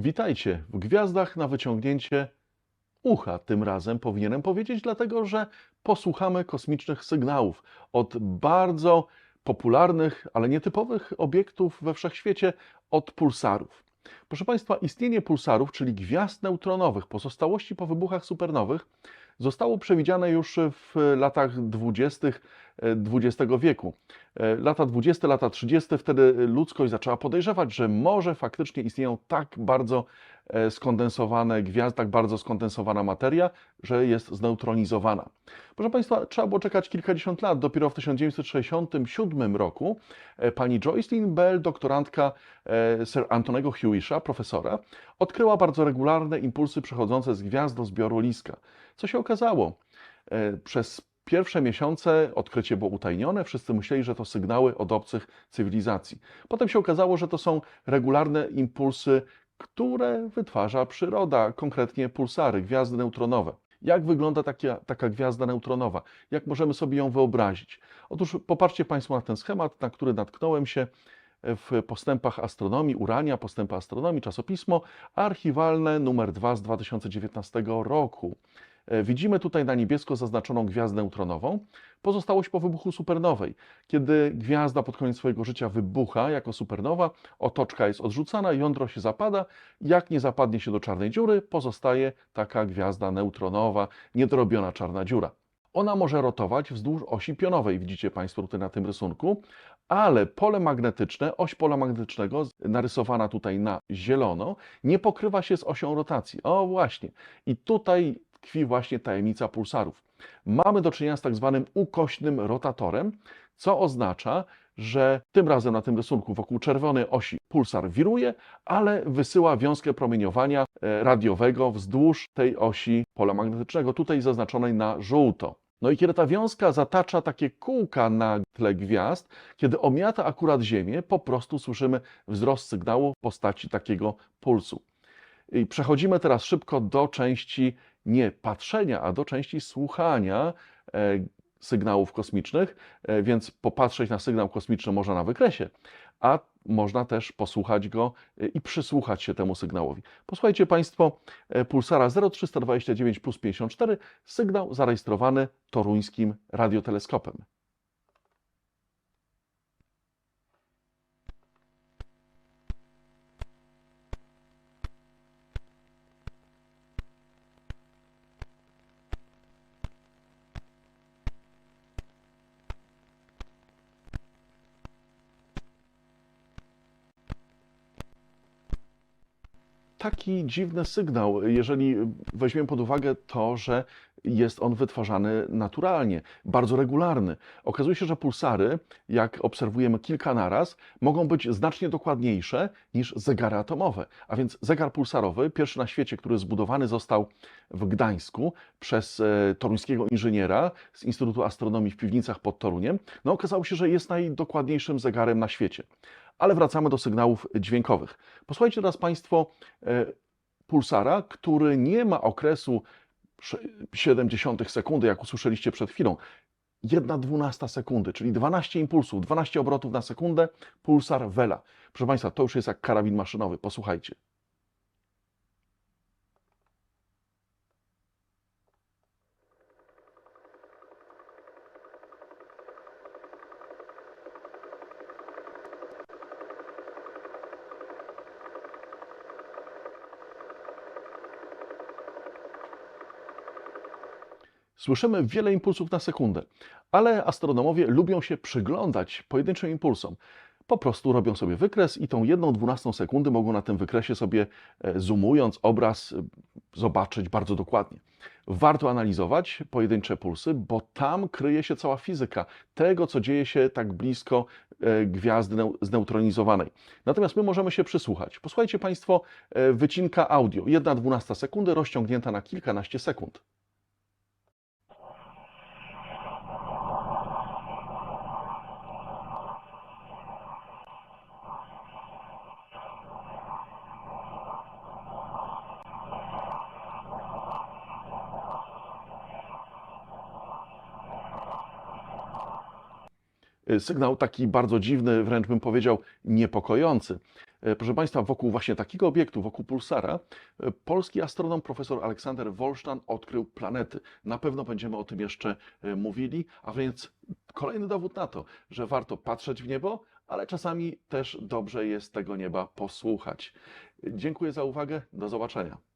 Witajcie w Gwiazdach na wyciągnięcie ucha. Tym razem powinienem powiedzieć, dlatego że posłuchamy kosmicznych sygnałów od bardzo popularnych, ale nietypowych obiektów we wszechświecie, od pulsarów. Proszę Państwa, istnienie pulsarów, czyli gwiazd neutronowych, pozostałości po wybuchach supernowych, zostało przewidziane już w latach 20. XX wieku. E, Lata 20, lata 30, wtedy ludzkość zaczęła podejrzewać, że może faktycznie istnieją tak bardzo e, skondensowane gwiazdy, tak bardzo skondensowana materia, że jest zneutronizowana. Proszę Państwa, trzeba było czekać kilkadziesiąt lat. Dopiero w 1967 roku e, pani Joycelyn Bell, doktorantka e, Sir Antonego Hewisha, profesora, odkryła bardzo regularne impulsy przechodzące z gwiazd do zbioru liska. Co się okazało? E, Przez pierwsze miesiące odkrycie było utajnione, wszyscy myśleli, że to sygnały od obcych cywilizacji. Potem się okazało, że to są regularne impulsy, które wytwarza przyroda, konkretnie pulsary, gwiazdy neutronowe. Jak wygląda taka, taka gwiazda neutronowa? Jak możemy sobie ją wyobrazić? Otóż popatrzcie Państwo na ten schemat, na który natknąłem się w postępach astronomii, Urania, postępy astronomii, czasopismo archiwalne numer 2 z 2019 roku. E, Widzimy tutaj na niebiesko zaznaczoną gwiazdę neutronową, pozostałość po wybuchu supernowej. Kiedy gwiazda pod koniec swojego życia wybucha jako supernowa, otoczka jest odrzucana, jądro się zapada. Jak nie zapadnie się do czarnej dziury, pozostaje taka gwiazda neutronowa, niedorobiona czarna dziura. Ona może rotować wzdłuż osi pionowej, widzicie Państwo tutaj na tym rysunku, ale pole magnetyczne, oś pola magnetycznego, narysowana tutaj na zielono, nie pokrywa się z osią rotacji. O właśnie. I tutaj tkwi właśnie tajemnica pulsarów. Mamy do czynienia z tak zwanym ukośnym rotatorem, co oznacza, że tym razem na tym rysunku wokół czerwonej osi pulsar wiruje, ale wysyła wiązkę promieniowania e, radiowego wzdłuż tej osi pola magnetycznego, tutaj zaznaczonej na żółto. No i kiedy ta wiązka zatacza takie kółka na tle gwiazd, kiedy omiata akurat Ziemię, po prostu słyszymy wzrost sygnału w postaci takiego pulsu. I przechodzimy teraz szybko do części nie patrzenia, a do części słuchania e, sygnałów kosmicznych, e, więc popatrzeć na sygnał kosmiczny można na wykresie, a można też posłuchać go e, i przysłuchać się temu sygnałowi. Posłuchajcie Państwo pulsara 0329 plus 54, sygnał zarejestrowany toruńskim radioteleskopem. Taki dziwny sygnał, jeżeli weźmiemy pod uwagę to, że jest on wytwarzany naturalnie, bardzo regularny. Okazuje się, że pulsary, jak obserwujemy kilka naraz, mogą być znacznie dokładniejsze niż zegary atomowe. A więc zegar pulsarowy, pierwszy na świecie, który zbudowany został w Gdańsku przez e, toruńskiego inżyniera z Instytutu Astronomii w Piwnicach pod Toruniem, no okazało się, że jest najdokładniejszym zegarem na świecie. Ale wracamy do sygnałów dźwiękowych. Posłuchajcie teraz Państwo e, pulsara, który nie ma okresu 0,7 sekundy, jak usłyszeliście przed chwilą. 1 dwunasta sekundy, czyli 12 impulsów, 12 obrotów na sekundę, pulsar Vela. Proszę Państwa, to już jest jak karabin maszynowy. Posłuchajcie. Słyszymy wiele impulsów na sekundę, ale astronomowie lubią się przyglądać pojedynczym impulsom. Po prostu robią sobie wykres i tą jedną dwunastą sekundy mogą na tym wykresie sobie e, zoomując obraz e, zobaczyć bardzo dokładnie. Warto analizować pojedyncze pulsy, bo tam kryje się cała fizyka tego, co dzieje się tak blisko e, gwiazdy neu- zneutronizowanej. Natomiast my możemy się przysłuchać. Posłuchajcie Państwo wycinka audio. Jedna dwunasta sekundy rozciągnięta na kilkanaście sekund. Sygnał taki bardzo dziwny, wręcz bym powiedział niepokojący. E, Proszę Państwa, wokół właśnie takiego obiektu, wokół pulsara, e, polski astronom profesor Aleksander Wolsztan odkrył planety. Na pewno będziemy o tym jeszcze e, mówili, a więc kolejny dowód na to, że warto patrzeć w niebo, ale czasami też dobrze jest tego nieba posłuchać. Dziękuję za uwagę, do zobaczenia.